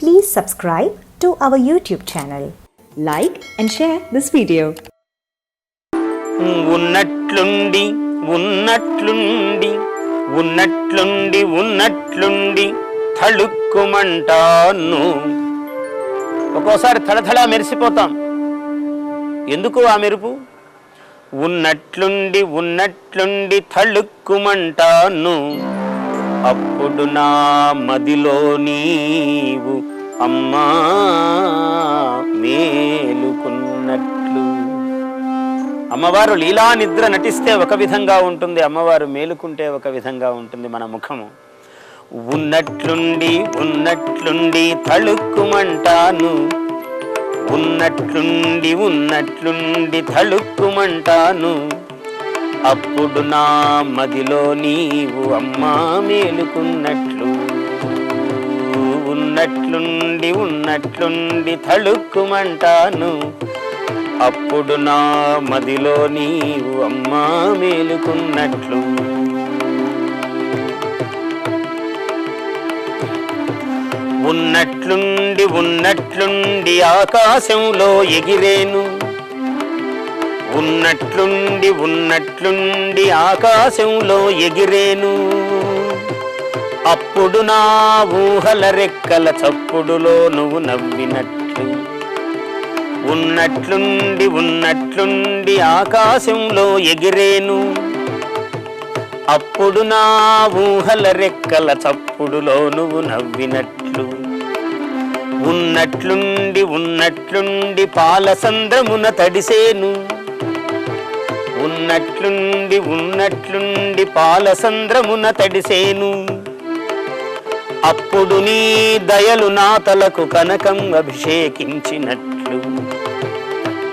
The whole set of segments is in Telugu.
Please subscribe to our YouTube channel. Like and share this video. ఉన్నట్లుండి ఉన్నట్లుండి ఉన్నట్లుండి ఉన్నట్లుండి తళుక్కుమంటాను ఒక్కోసారి తడతడా మెరిసిపోతాం ఎందుకు ఆ మెరుపు ఉన్నట్లుండి ఉన్నట్లుండి తళుక్కుమంటాను అప్పుడు నా మదిలో నీవు అమ్మా మేలుకున్నట్లు. అమ్మవారు లీలా నిద్ర నటిస్తే ఒక విధంగా ఉంటుంది అమ్మవారు మేలుకుంటే ఒక విధంగా ఉంటుంది మన ముఖము. ఉన్నట్లుండి ఉన్నట్లుండి తళుక్కుమంటాను. ఉన్నట్లుండి ఉన్నట్లుండి తళుక్కుమంటాను. అప్పుడు నా మదిలో నీవు అమ్మా మేలుకున్నట్లు. ఉన్నట్లుండి ఉన్నట్లుండి తళుక్కుమంటాను. అప్పుడు నా మదిలో నీవు అమ్మా మేలుకున్నట్లు. ఉన్నట్లుండి ఉన్నట్లుండి ఆకాశంలో ఎగిరేను. ఉన్నట్లుండి ఉన్నట్లుండి ఆకాశంలో ఎగిరేను. అప్పుడు నా ఊహల రెక్కల చప్పుడులో నువ్వు నవ్వినట్లు. ఉన్నట్లుండి ఉన్నట్లుండి ఆకాశంలో ఎగిరేను. అప్పుడు నా ఊహల రెక్కల చప్పుడులో నువ్వు నవ్వినట్లు. ఉన్నట్లుండి ఉన్నట్లుండి పాలసంద్రమున తడిసేను. ఉన్నట్లుండి ఉన్నట్లుండి పాలసంద్రమున తడిసేను. అప్పుడు నీ దయలు నా తలకు కనకం అభిషేకించినట్లు.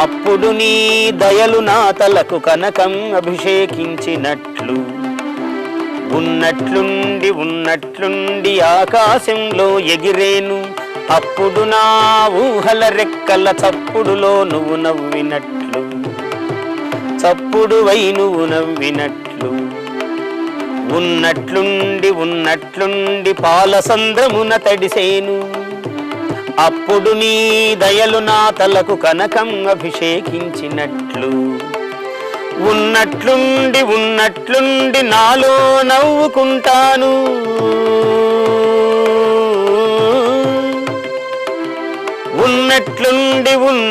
అప్పుడు నీ దయలు నా తలకు కనకం అభిషేకించినట్లు. ఉన్నట్లుండి ఉన్నట్లుండి ఆకాశంలో ఎగిరేను. అప్పుడు నా ఊహల రెక్కల చప్పుడులో నువ్వు నవ్వినట్లు. చప్పుడు వై నువ్వు నవ్వినట్లు. ఉన్నట్లుండి ఉన్నట్లుండి పాలసంద్రమున తడిసేను. అప్పుడు నీ దయలు నా తలకు కనకం అభిషేకించినట్లు. ఉన్నట్లుండి ఉన్నట్లుండి నాలో నవ్వుకుంటాను.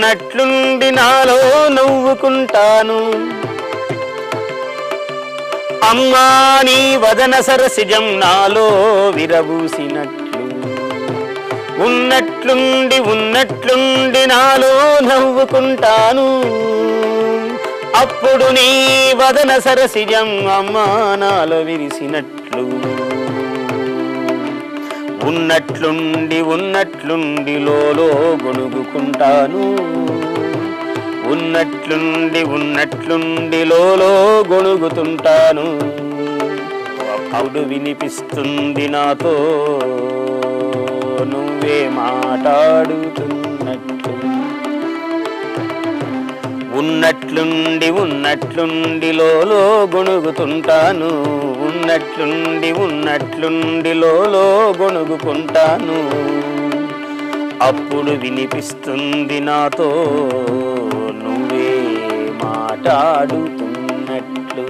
ఉన్నట్లుండి నాలో నవ్వుకుంటాను. అమ్మా నీ వదన సరసిజం నాలో విరబూసినట్లు. ఉన్నట్లుండి ఉన్నట్లుండి నాలో నవ్వుకుంటాను. అప్పుడు నీ వదన సరసిజం అమ్మా నాలో విరిసినట్లు. ఉన్నట్లుండి ఉన్నట్లుండి లోలో గొణుగుకుంటాను. ఉన్నట్లుండి ఉన్నట్లుండి లోలో గొణుగుతుంటాను. అప్పుడు వినిపిస్తుంది నాతో నువ్వే మాట్లాడుతున్నట్లు ఉన్నట్లుండి ఉన్నట్లుండి లోలో గొణుగుతుంటాను. ఉన్నట్లుండి ఉన్నట్లుండి లోలో గొణుగుకుంటాను. అప్పుడు వినిపిస్తుంది నాతో నువ్వే మాట్లాడుతున్నట్లు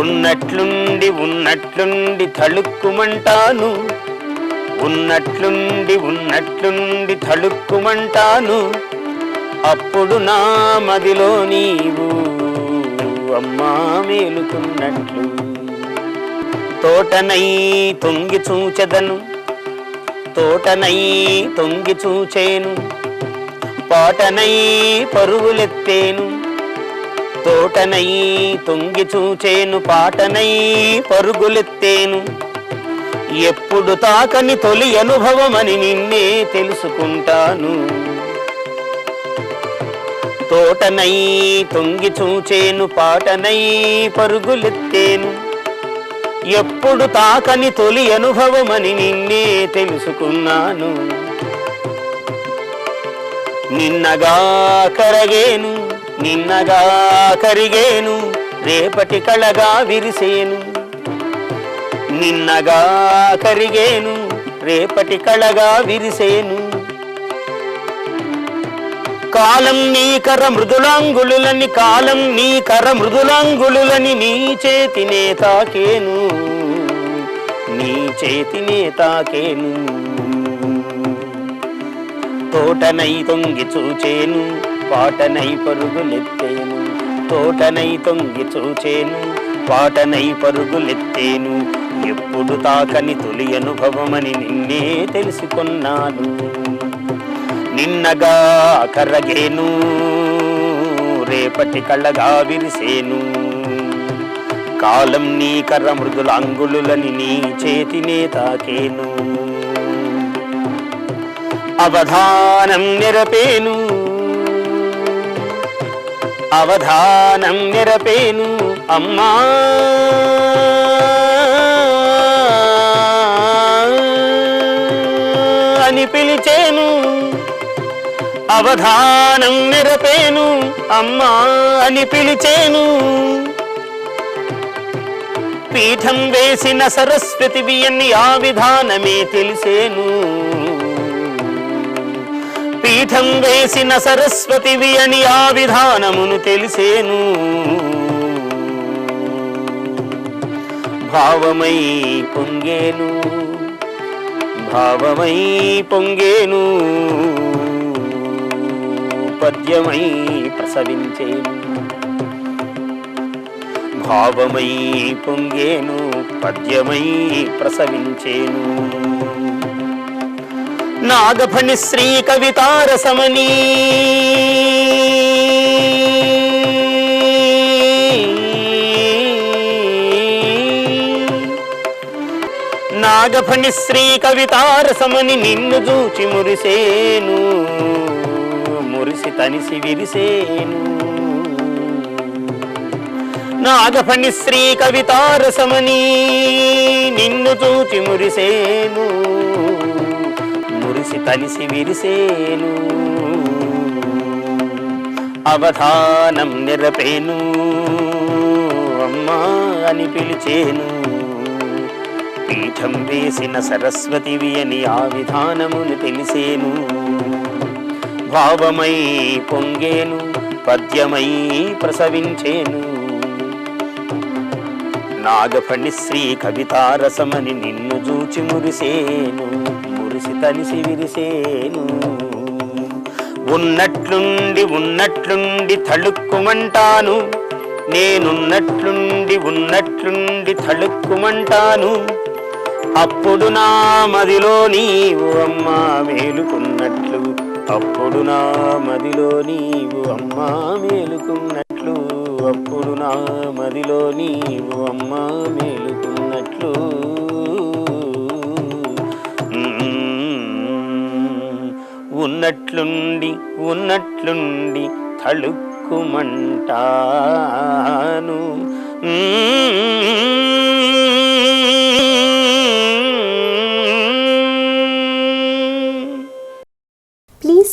ఉన్నట్లుండి ఉన్నట్లుండి తళుక్కుమంటాను. ఉన్నట్లుండి ఉన్నట్లుండి తళుక్కుమంటాను. అప్పుడు నా మదిలో నీవు అమ్మా మేలుకున్నట్లు. తోటనై తొంగి చూచెదను. తోటనై తొంగి చూచేను. పాటనై పరుగులెత్తేను తోటనై తొంగి చూచేను. పాటనై పరుగులెత్తేను. ఎప్పుడు తాకని తొలి అనుభవమని నిన్నే తెలుసుకుంటాను. తోటనై తొంగి చూచేను పాటనై పరుగులెత్తేను. ఎప్పుడు తాకని తొలి అనుభవమని నిన్నే తెలుసుకున్నాను. నిన్నగా కరగేను నిన్నగా కరిగేను రేపటి కళగా విరిసేను. నిన్నగా కరిగేను రేపటి కళగా విరిసేను. కాలం నీ కర మృదులాంగులులని కాలం నీ కర మృదులాంగులులని నీ చేతినే తాకేను. నీ చేతినే తాకేను. తోటనై తొంగి చూచేను పాటనై పరుగులెత్తేను తోటనై తొంగి చూచేను పాటనై పరుగులెత్తేను ఎప్పుడు తాకని తొలి అనుభవమని నిన్నే తెలుసుకున్నాను. నిన్నగా కర్రగేను రేపటి కళ్ళగా విరిసేను. కాలం నీ కర్ర మృదుల అంగుళులని నీ చేతినే తాకేను. అవధానం నిరపేను అవధానం నిరపేను అమ్మా. అవధానం నిరపేను అమ్మా అని పిలిచేను. పీఠం వేసిన సరస్వతివి అని ఆ విధానమే తెలిసేను. పీఠం వేసిన సరస్వతివి అని ఆ విధానమును తెలిసేను. భావమై పొంగేను భావమై పొంగేను. పద్యమై ప్రసవించేను భావమై పొంగేను పద్యమై ప్రసవించేను. నాగఫణి శ్రీ కవితారసమణి నాగఫణి శ్రీ కవితారసమని నిన్ను చూచి మురిసేను. మురిసి తనిసి విరిసేను నాగఫణి శ్రీ కవితారసమని నిన్ను చూచి మురిసేను. మురిసి తనిసి విరిసేను అవధానం నిరపేను. అమ్మా అని పిలిచేను. పీఠం వేసిన సరస్వతివి అని ఆ విధానమును తెలిసేను. భావమై పొంగేను పద్యమై ప్రసవించేను. నాగఫణి శ్రీ కవితారసమని నిన్ను చూచి మురిసేను మురిసి తలిసి విరిసేను. ఉన్నట్లుండి ఉన్నట్లుండి తళుక్కుమంటాను నేనున్నట్లుండి ఉన్నట్లుండి తళుక్కుమంటాను. అప్పుడు నా మదిలో నీవు అమ్మా మేలుకున్నట్లు అప్పుడు నా మదిలో నీవు అమ్మా మేలుకున్నట్లు అప్పుడు నా మదిలో నీవు అమ్మా మేలుకున్నట్లు. ఉన్నట్లుండి ఉన్నట్లుండి తళుక్కుమంటా.